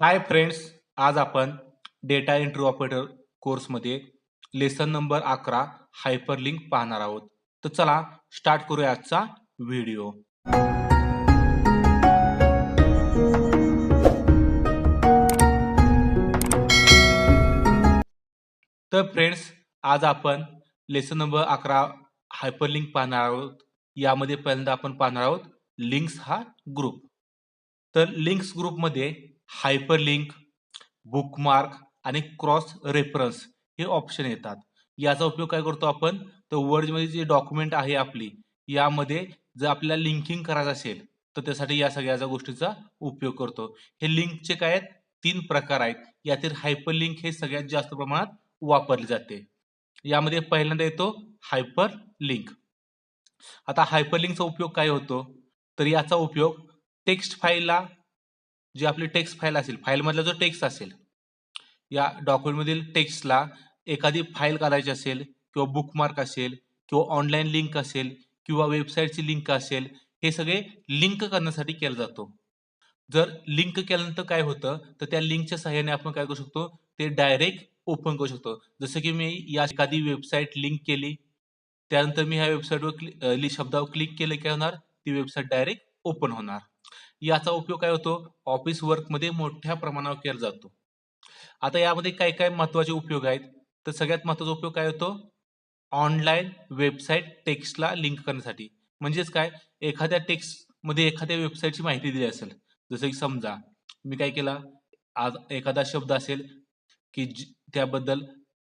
हाय friends आज आपण data entry operator कोर्समध्ये लेसन नंबर अकरा हायपरलिंक पाहणार आहोत. तर चला स्टार्ट करूया आजचा व्हिडिओ तर फ्रेंड्स आज आपण लेसन नंबर अकरा हायपरलिंक पाहणार आहोत. यामध्ये पहिल्यांदा आपण पाहणार आहोत लिंक्स हा ग्रुप तर लिंक्स ग्रुपमध्ये हायपरलिंक बुकमार्क आणि क्रॉस रेफरन्स हे ऑप्शन येतात. याचा उपयोग काय करतो आपण? तर वर्डमध्ये जे डॉक्युमेंट आहे आपली यामध्ये जर आपल्याला लिंकिंग करायचं असेल तर त्यासाठी या सगळ्या गोष्टीचा उपयोग करतो. हे लिंकचे काय आहेत? तीन प्रकार आहेत. यातील हायपरलिंक हे सगळ्यात जास्त प्रमाणात वापरले जाते. यामध्ये पहिल्यांदा येतो हायपर लिंक आता हायपरलिंकचा उपयोग काय होतो? तर याचा उपयोग टेक्स्ट फाईलला जी आपली टेक्स्ट फाईल असेल फाईलमधला जो टेक्स्ट असेल या डॉक्युमेंटमधील टेक्स्टला एखादी फाईल काढायची असेल किंवा बुकमार्क असेल किंवा ऑनलाईन लिंक असेल किंवा वेबसाईटची लिंक असेल हे सगळे लिंक करण्यासाठी केला जातो. जर लिंक केल्यानंतर काय होतं तर त्या लिंकच्या सहाय्याने आपण काय करू शकतो ते डायरेक्ट ओपन करू शकतो. जसं की मी या एखादी वेबसाईट लिंक केली त्यानंतर मी ह्या वेबसाईटवर क्लिक शब्दावर क्लिक केलं काय होणार? ती वेबसाईट डायरेक्ट ओपन होणार. याचा उपयोग काय होतो? ऑफिस वर्कमध्ये मोठ्या प्रमाणावर केला जातो. आता यामध्ये काय काय महत्त्वाचे उपयोग आहेत? तर सगळ्यात महत्त्वाचा उपयोग काय होतो? ऑनलाईन वेबसाईट टेक्स्टला लिंक करण्यासाठी. म्हणजेच काय? एखाद्या टेक्स्टमध्ये एखाद्या वेबसाईटची माहिती दिली असेल. जसं की समजा मी काय केला? आज एखादा शब्द असेल की त्याबद्दल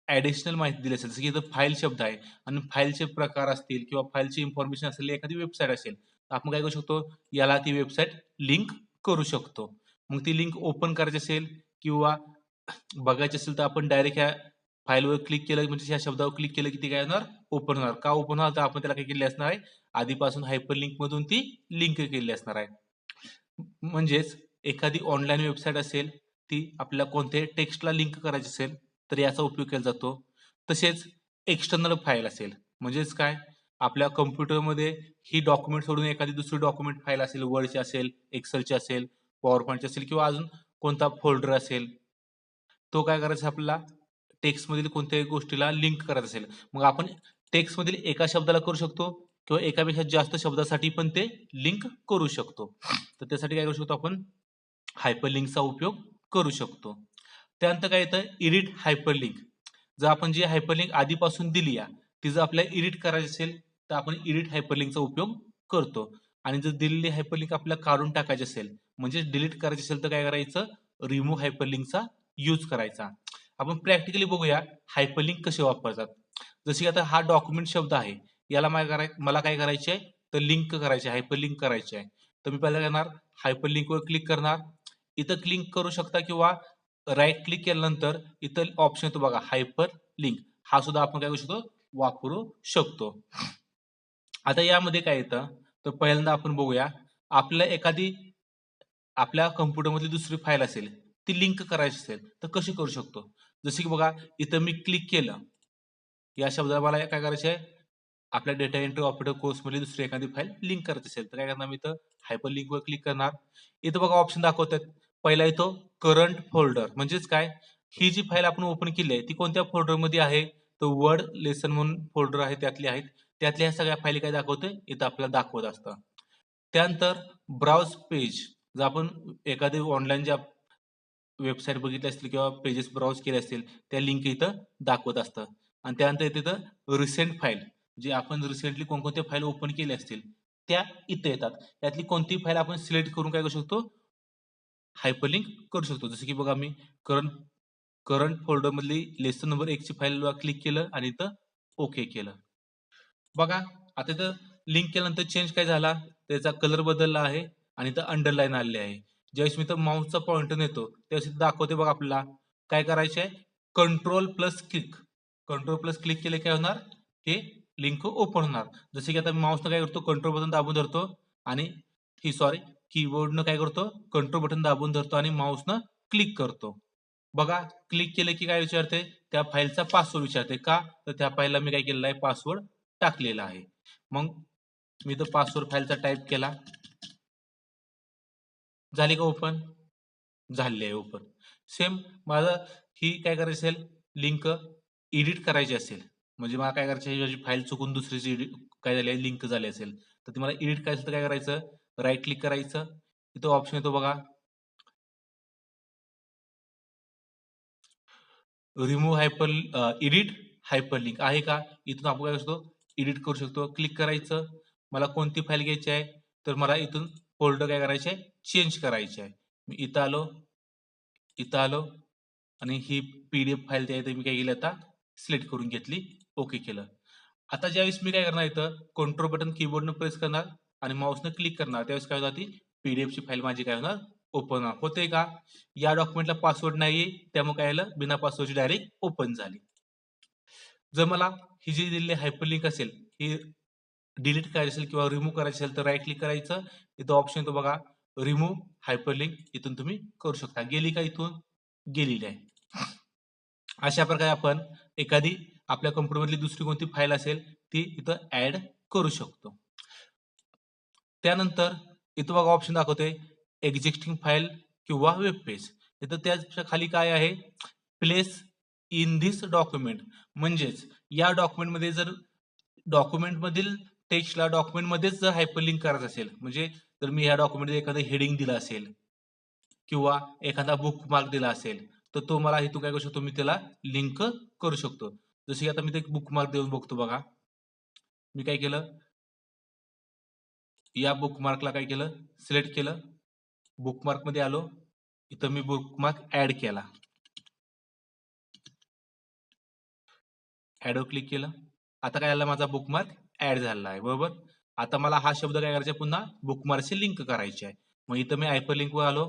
ॲडिशनल माहिती दिली असेल. जसं की इथं फाईल शब्द आहे. आणि फाईलचे प्रकार असतील किंवा फाईलची इन्फॉर्मेशन असेल एखादी वेबसाईट असेल. आपण काय करू शकतो? याला ती वेबसाईट लिंक करू शकतो. मग ती लिंक ओपन करायची असेल किंवा बघायची असेल तर आपण डायरेक्ट ह्या फाईलवर क्लिक केलं म्हणजे ह्या शब्दावर क्लिक केलं की ती काय होणार? ओपन होणार. का ओपन होणार? तर आपण त्याला काय केले असणार आहे? आधीपासून हायपर लिंक मधून ती लिंक केली असणार आहे. म्हणजेच एखादी ऑनलाईन वेबसाईट असेल ती आपल्याला कोणत्याही टेक्स्टला लिंक करायची असेल तर याचा उपयोग केला जातो. तसेच एक्सटर्नल फाईल असेल. म्हणजेच काय? आपल्या कम्प्युटरमध्ये ही डॉक्युमेंट सोडून एखादी दुसरी डॉक्युमेंट फाईल असेल वर्डची असेल एक्सेलची असेल पॉवर पॉईंटची असेल किंवा अजून कोणता फोल्डर असेल तो काय करायचा आपल्याला? टेक्स्टमधील कोणत्याही गोष्टीला लिंक करायचं असेल. मग आपण टेक्स्टमधील एका शब्दाला करू शकतो किंवा एकापेक्षा जास्त शब्दासाठी पण ते लिंक करू शकतो. तर त्यासाठी काय करू शकतो आपण? हायपरलिंकचा उपयोग करू शकतो. त्यानंतर काय येतं? इरिट हायपरलिंक जर आपण जी हायपरलिंक आधीपासून दिली आहे ती जर आपल्याला इडिट करायची असेल तर आपण इडिट हायपरलिंकचा उपयोग करतो. आणि जर दिलेली हायपरलिंक आपल्याला काढून टाकायची असेल म्हणजे डिलीट करायची असेल तर काय करायचं? रिमूव्ह हायपरलिंकचा यूज करायचा. आपण प्रॅक्टिकली बघूया हायपरलिंक कसे वापरतात. जसे की आता हा डॉक्युमेंट शब्द आहे याला मला कराय मला काय करायचे आहे तर लिंक करायचे हायपरलिंक करायचे आहे. तर मी पहिला करणार हायपरलिंकवर क्लिक करणार. इथं क्लिक करू शकता किंवा राईट क्लिक केल्यानंतर इथं ऑप्शन येतो बघा हायपर लिंक हा सुद्धा आपण काय करू शकतो? वापरू शकतो. आता यामध्ये काय येतं? तर पहिल्यांदा आपण बघूया. आपल्याला एखादी आपल्या कम्प्युटरमधली दुसरी फाईल असेल ती लिंक करायची असेल तर कशी करू शकतो? जसे की बघा इथं मी क्लिक केलं. या शब्दाला मला काय करायचं आहे आपल्या डेटा एंट्री ऑपरेटर कोर्समधली दुसरी एखादी फाईल लिंक करायची असेल तर काय करणार मी इथं? हायपर लिंकवर क्लिक करणार. इथं बघा ऑप्शन दाखवतात. पहिला येतो करंट फोल्डर म्हणजेच काय? ही जी फाईल आपण ओपन केली आहे ती कोणत्या फोल्डरमध्ये आहे? तर वर्ड लेसन म्हणून फोल्डर आहे त्यातली आहेत. त्यातल्या सगळ्या फाईली काय दाखवतोय? इथं आपल्याला दाखवत असतं. त्यानंतर ब्राउज पेज जर आपण एखादी ऑनलाईन ज्या वेबसाईट बघितली असतील किंवा पेजेस ब्राउज केले असतील त्या लिंक इथं दाखवत असतं. आणि त्यानंतर तिथं रिसेंट फाईल जे आपण रिसेंटली कोणकोणत्या फाईल ओपन केले असतील त्या इथं येतात. त्यातली कोणती फाईल आपण सिलेक्ट करून काय करू शकतो? हायपरलिंक करू शकतो. जसं की बघा मी करंट करंट फोल्डरमधली लेसन नंबर एकची फाईल क्लिक केलं आणि इथं ओके केलं. बघा आता इथं लिंक केल्यानंतर चेंज काय झाला? त्याचा कलर बदलला आहे आणि इथं अंडरलाईन आलेली आहे. ज्यावेळेस मी तर माऊसचा पॉइंट नेतो त्यावेळेस दाखवते बघा आपल्याला. काय करायचे आहे control plus click control plus click केले काय होणार? हे लिंक ओपन होणार. जसे की आता मी माऊसनं काय करतो? कंट्रोल बटन दाबून धरतो आणि ही सॉरी कीबोर्डनं काय करतो? कंट्रोल बटन दाबून धरतो आणि माऊसनं क्लिक करतो. बघा क्लिक केलं की काय विचारते? त्या फाईलचा पासवर्ड विचारते. का? तर त्या फाईलला मी काय केलेला आहे? पासवर्ड टाकलेला आहे. मग मी तो पासवर्ड फाईलचा टाईप केला. झाली का ओपन झालेली आहे ओपन सेम माझं ही काय करायची असेल? लिंक एडिट करायची असेल. म्हणजे मला काय करायचं माझी फाईल चुकून दुसरीची काय झाली आहे? लिंक झाली असेल. तर ती मला एडिट करायचं तर काय करायचं? राईट क्लिक करायचं. इथं ऑप्शन येतो बघा. Remove hyper edit hyperlink आहे का? इथून आपण काय असतो एडिट करू शकतो. क्लिक करायचं. मला कोणती फाईल घ्यायची आहे? तर मला इथून फोल्डर काय करायचे आहे? चेंज करायचे आहे. मी इथं आलो. इथं आलो. आणि ही पी डी एफ फाईल त्या आहे मी काय केली आता? सिलेक्ट करून घेतली. ओके केलं. आता ज्यावेळेस मी काय करणार इथं? कंट्रोल बटन कीबोर्डनं प्रेस करणार आणि माऊसनं क्लिक करणार. त्यावेळेस काय होणार ती? पी डी एफची फाईल माझी काय होणार? ओपन होणार. होते का? या डॉक्युमेंटला पासवर्ड नाही त्यामुळे काय झालं? बिना पासवर्डची डायरेक्ट ओपन झाली. जर मला ही जी दिलेली हायपरलिंक असेल ही डिलीट करायची असेल किंवा रिमूव्ह करायची असेल तर राईट क्लिक करायचं. इथं ऑप्शन येतो बघा रिमूव्ह हायपरलिंक इथून तुम्ही करू शकता. गेली का इथून? गेलेली आहे. अशा प्रकारे आपण एखादी आपल्या कम्प्युटरमधली दुसरी कोणती फाईल असेल ती इथं ऍड करू शकतो. त्यानंतर इथं बघा ऑप्शन दाखवते एक्झिस्टिंग फाईल किंवा वेब पेज इथं त्याच्याखाली काय आहे? प्लेस इन धिस डॉक्युमेंट म्हणजेच या डॉक्युमेंटमध्ये जर डॉक्युमेंटमधील टेक्स्टला डॉक्युमेंटमध्येच जर हायपरलिंक करायचं असेल म्हणजे जर मी ह्या डॉक्युमेंटमध्ये एखादं हेडिंग दिलं असेल किंवा एखादा बुक मार्क दिला असेल तर तो मला इथून काय करू शकतो? मी त्याला लिंक करू शकतो. जसे की आता मी ते बुक मार्क देऊन बघतो बघा. मी काय केलं? या बुक मार्कला काय केलं? सिलेक्ट केलं. बुक मार्कमध्ये आलो. इथं मी बुक मार्क ऍड केला. ऍडवर क्लिक केलं. आता काय झालं? माझा बुकमार्क ऍड झालेला आहे. बरोबर? आता मला हा शब्द काय करायचा आहे पुन्हा? बुकमार्कशी लिंक करायची आहे. मग इथं मी हायपर लिंकवर आलो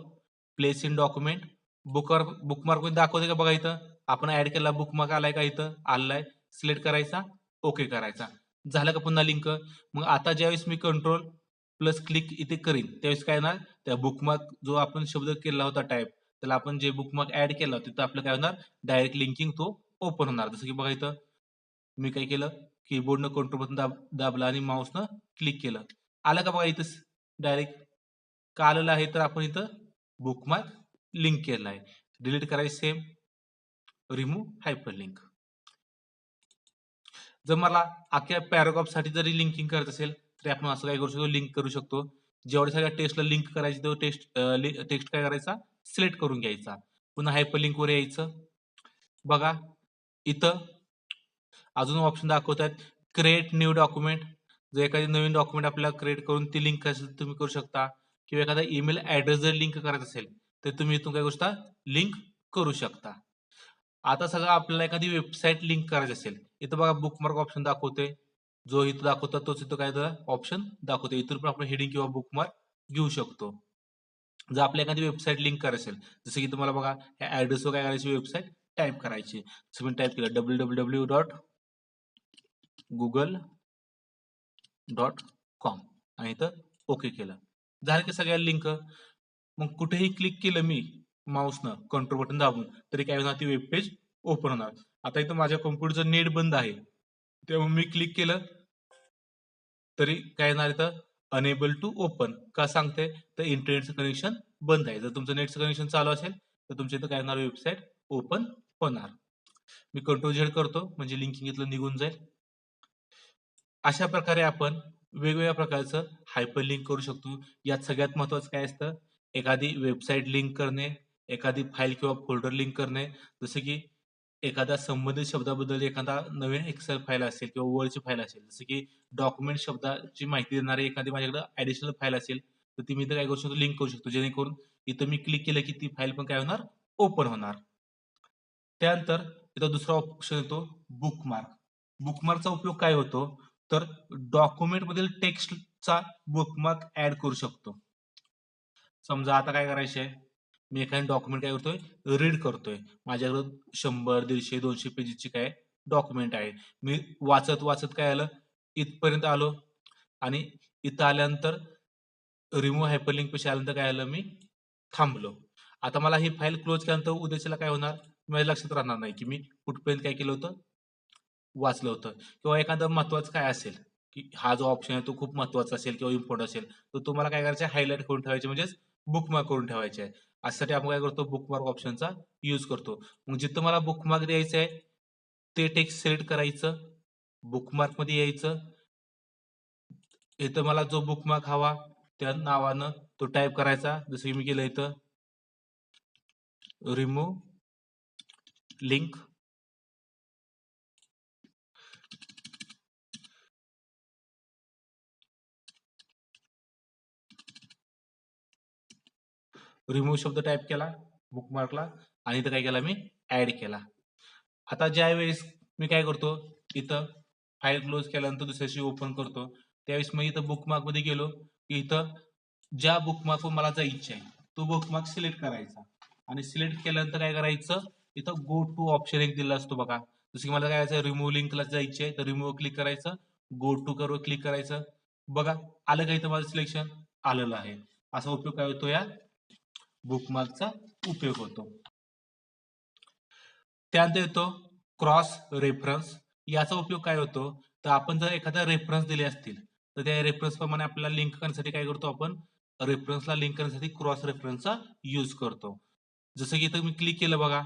प्लेस इन डॉक्युमेंट बुकवर बुकमार्क दाखवते का बघा इथं? आपण ऍड केला बुकमार्क आलाय का इथं? आलाय. सिलेक्ट करायचा. ओके करायचा. झालं का पुन्हा लिंक मग आता ज्यावेळेस मी कंट्रोल प्लस क्लिक इथे करीन त्यावेळेस काय होणार? त्या बुकमार्क जो आपण शब्द केला होता टाईप त्याला आपण जे बुकमार्क ऍड केला होता तिथं आपलं काय होणार? डायरेक्ट लिंकिंग तो ओपन होणार. जसं की बघा इथं मी काय केलं? कीबोर्डनं कंट्रोल बटन दाब दाबलं आणि माऊसनं क्लिक केलं. आलं का बघा इथं डायरेक्ट का आलेलं आहे तर आपण इथं बुकमार्क लिंक केलं आहे. डिलीट करायचं सेम रिमूव्ह हायपर लिंक जर मला अख्ख्या पॅराग्राफसाठी जरी लिंकिंग करत असेल तरी आपण असं काय करू शकतो? लिंक करू शकतो. जेवढ्या सगळ्या टेस्टला लिंक करायची तेव्हा टेस्ट टेक्स्ट काय करायचा? सिलेक्ट करून घ्यायचा. पुन्हा हायपर लिंक वर यायचं. बघा. इथं अजून ऑप्शन दाखवत आहेत क्रिएट न्यू डॉक्युमेंट जर एखादी नवीन डॉक्युमेंट आपल्याला क्रिएट करून ती लिंक असेल तुम्ही करू शकता. किंवा एखादा ईमेल ऍड्रेस जर लिंक करायचा असेल तर तुम्ही इथून काय करू शकता लिंक करू शकता. आता सगळं आपल्याला एखादी वेबसाईट लिंक करायची असेल इथं बघा बुकमार्क ऑप्शन दाखवते जो इथं दाखवतो तोच इथं काय ऑप्शन दाखवते इथून पण आपण हेडिंग किंवा बुकमार्क घेऊ शकतो. जर आपल्या एखादी वेबसाईट लिंक करायची असेल जसं की तुम्हाला बघा ह्या ऍड्रेसवर काय करायची? वेबसाईट टाईप करायची. जसं मी टाईप केलं W W W dot Google dot com आणि इथं ओके केलं. झालं की सगळ्या लिंक मग कुठेही क्लिक केलं मी माऊसनं कंट्रोल बटन दाबून तरी काय होणार ती वेब पेज ओपन होणार. आता इथं माझ्या कम्प्युटरचं नेट बंद आहे. तेव्हा मी क्लिक केलं तरी काय येणार इथं? अनेबल टू ओपन का सांगते? तर इंटरनेटचं कनेक्शन बंद आहे. जर तुमचं नेटचं कनेक्शन चालू असेल तर तुमच्या इथं काय होणार? वेबसाईट ओपन होणार. मी कंट्रोल झेड करतो म्हणजे लिंकिंग इथलं निघून जाईल. अशा प्रकारे आपण वेगवेगळ्या प्रकारचं हायपर लिंक करू शकतो. यात सगळ्यात महत्वाचं काय असतं? एखादी वेबसाईट लिंक करणे एखादी फाईल किंवा फोल्डर लिंक करणे. जसं की एखाद्या संबंधित शब्दाबद्दल एखादा नवीन एक्सेल फाईल असेल किंवा वर्डची फाईल असेल. जसं की डॉक्युमेंट शब्दाची माहिती देणारी एखादी माझ्याकडे ऍडिशनल फाईल असेल तर ती मी इथं काय करू शकतो? लिंक करू शकतो. जेणेकरून इथं मी क्लिक केलं की ती फाईल पण काय होणार? ओपन होणार. त्यानंतर इथं दुसरा ऑप्शन येतो बुकमार्क बुकमार्कचा उपयोग काय होतो? तर डॉक्युमेंट मधील टेक्स्टचा बुकमार्क ऍड करू शकतो. समजा आता काय करायचंय? मी एखादी डॉक्युमेंट काय करतोय? रीड करतोय. माझ्याकडे शंभर दीडशे दोनशे पेजेसची काय डॉक्युमेंट आहे. मी वाचत वाचत काय आलं? इथपर्यंत आलो. आणि इथं आल्यानंतर रिमूव्ह हायपरलिंक पेशी आल्यानंतर काय आलं? मी थांबलो. आता मला ही फाईल क्लोज केल्यानंतर उद्याच्याला काय होणार? माझ्या लक्षात राहणार नाही की मी कुठपर्यंत काय केलं होतं? वाचलं होतं. किंवा एखादं महत्वाचं काय असेल? की हा जो ऑप्शन आहे तो खूप महत्त्वाचा असेल किंवा इम्पॉर्टंट असेल तर तुम्हाला काय करायचं हायलाइट करून ठेवायचे म्हणजेच बुकमार्क करून ठेवायचे आहे. अशासाठी आपण काय करतो? बुकमार्क ऑप्शनचा यूज करतो. मग जिथं मला बुकमार्क द्यायचं आहे ते टेक्स्ट सिलेक्ट करायचं बुकमार्कमध्ये यायचं. इथं मला जो बुकमार्क हवा त्या नावानं तो टाईप करायचा. जसं की मी केलं इथं. रिमूव्ह लिंक रिमूव्ह शब्द टाईप केला बुकमार्कला आणि इथं काय केला मी ऍड केला. आता ज्या वेळेस मी काय करतो इथं फाईल क्लोज केल्यानंतर दुसऱ्याशी ओपन करतो त्यावेळेस मी इथं बुकमार्कमध्ये गेलो की इथं ज्या बुकमार्कवर मला जायचं आहे तो बुकमार्क सिलेक्ट करायचा. आणि सिलेक्ट केल्यानंतर काय करायचं इथं गो टू ऑप्शन एक दिला असतो बघा. जसं की मला काय करायचं रिमूव्ह लिंकला जायचे आहे तर रिमूव्ह क्लिक करायचं गो टू करवर क्लिक करायचं. बघा आलं का इथं माझं सिलेक्शन आलेलं आहे. असा उपयोग काय होतो या? बुकमार्कचा उपयोग होतो. त्यानंतर येतो क्रॉस रेफरन्स याचा उपयोग काय होतो? तर आपण जर एखादा रेफरन्स दिले असतील तर त्या रेफरन्स प्रमाणे आपल्याला लिंक करण्यासाठी काय करतो आपण? रेफरन्सला लिंक करण्यासाठी क्रॉस रेफरन्सचा यूज करतो. जसं की इथं मी क्लिक केलं बघा.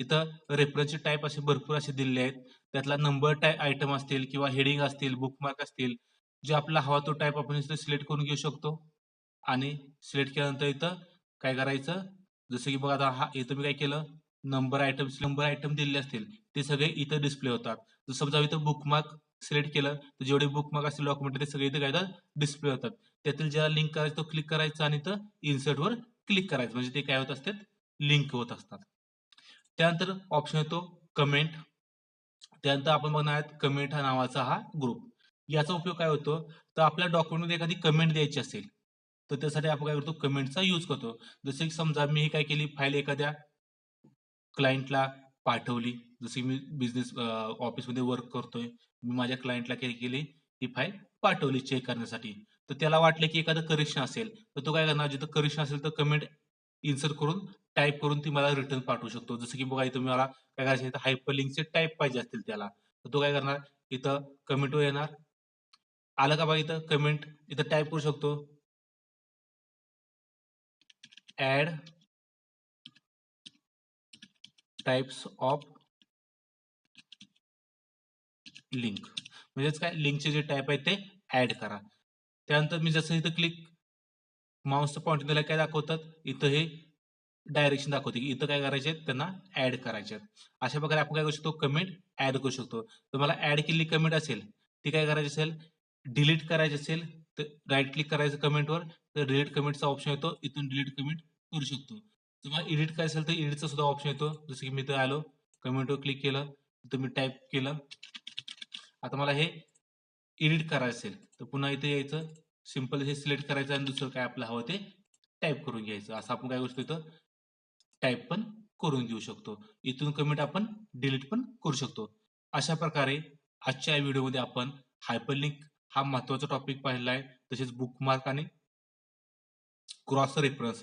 इथं रेफरन्सचे टाईप असे भरपूर असे दिलेले आहेत. त्यातला नंबर टाईप आयटम असतील किंवा हेडिंग असतील बुकमार्क असतील जे आपला हवा तो टाईप आपण इथं सिलेक्ट करून घेऊ शकतो. आणि सिलेक्ट केल्यानंतर इथं काय करायचं? जसं की बघा आता हा इथं मी काय केलं? नंबर आयटम नंबर आयटम दिलेले असतील. ते सगळे इथं डिस्प्ले होतात. जर समजा इथं बुकमार्क सिलेक्ट केलं तर जेवढे बुकमार्क असतील डॉक्युमेंट ते सगळे इथं काय होतात डिस्प्ले होतात. त्यातील ज्याला लिंक करायचं तो क्लिक करायचा आणि इथं इन्सर्टवर क्लिक करायचं. म्हणजे ते काय होत असतात? लिंक होत असतात. त्यानंतर ऑप्शन येतो कमेंट त्यानंतर आपण बघणार आहेत कमेंट हा नावाचा हा ग्रुप याचा उपयोग काय होतो? तर आपल्या डॉक्युमेंटमध्ये एखादी कमेंट द्यायची असेल. तर त्यासाठी आपण काय करतो? कमेंटचा यूज करतो. जसे की समजा मी काय केली? फाईल एखाद्या क्लायंटला पाठवली. जसे मी बिझनेस ऑफिसमध्ये वर्क करतोय. मी माझ्या क्लायंटला काय केली? ही फाईल पाठवली चेक करण्यासाठी. तर त्याला वाटलं की एखादं करेक्शन असेल तर तो काय करणार? जिथं करेक्शन असेल तर कमेंट इन्सर्ट करून टाईप करून ती मला रिटर्न पाठवू शकतो. जसं की बघा इथं मला काय करायचं इथं हायपर लिंकचे टाईप पाहिजे असतील त्याला. तर तो काय करणार? इथं कमेंटवर येणार. आलं का बघा इथं? कमेंट इथं टाईप करू शकतो. Add टाइप्स ऑफ लिंक म्हणजेच काय? लिंकचे जे टाईप आहे ते ऍड करा. त्यानंतर मी जसं इथं क्लिक माऊसचं पॉईंट दिला काय दाखवतात? इथं हे डायरेक्शन दाखवते की इथं काय करायचे त्यांना ऍड करायचे अशा प्रकारे आपण काय करू शकतो? कमेंट ऍड करू शकतो. तर मला ऍड केलेली कमेंट असेल ती काय करायची असेल? डिलीट करायची असेल तर राईट क्लिक करायचं कमेंटवर तर डिलीट कमेंटचा ऑप्शन येतो. इथून डिलीट कमेंट करू शकतो. तुम्हाला एडिट करायचं असेल तर एडिटचा सुद्धा ऑप्शन येतो. जसं की मी इथं आलो कमेंटवर क्लिक केलं तर मी टाईप केलं. आता मला हे एडिट करायचं असेल तर पुन्हा इथे यायचं. सिंपल हे सिलेक्ट करायचं आणि दुसरं काय आपलं हवं ते टाईप करून घ्यायचं. असं आपण काय गोष्ट इथं टाईप पण करून घेऊ शकतो. इथून कमेंट आपण डिलीट पण करू शकतो. अशा प्रकारे आजच्या या व्हिडिओमध्ये आपण हायपरलिंक हा महत्त्वाचा टॉपिक पाहिला आहे. तसेच बुकमार्क आणि क्रॉस रेफरन्स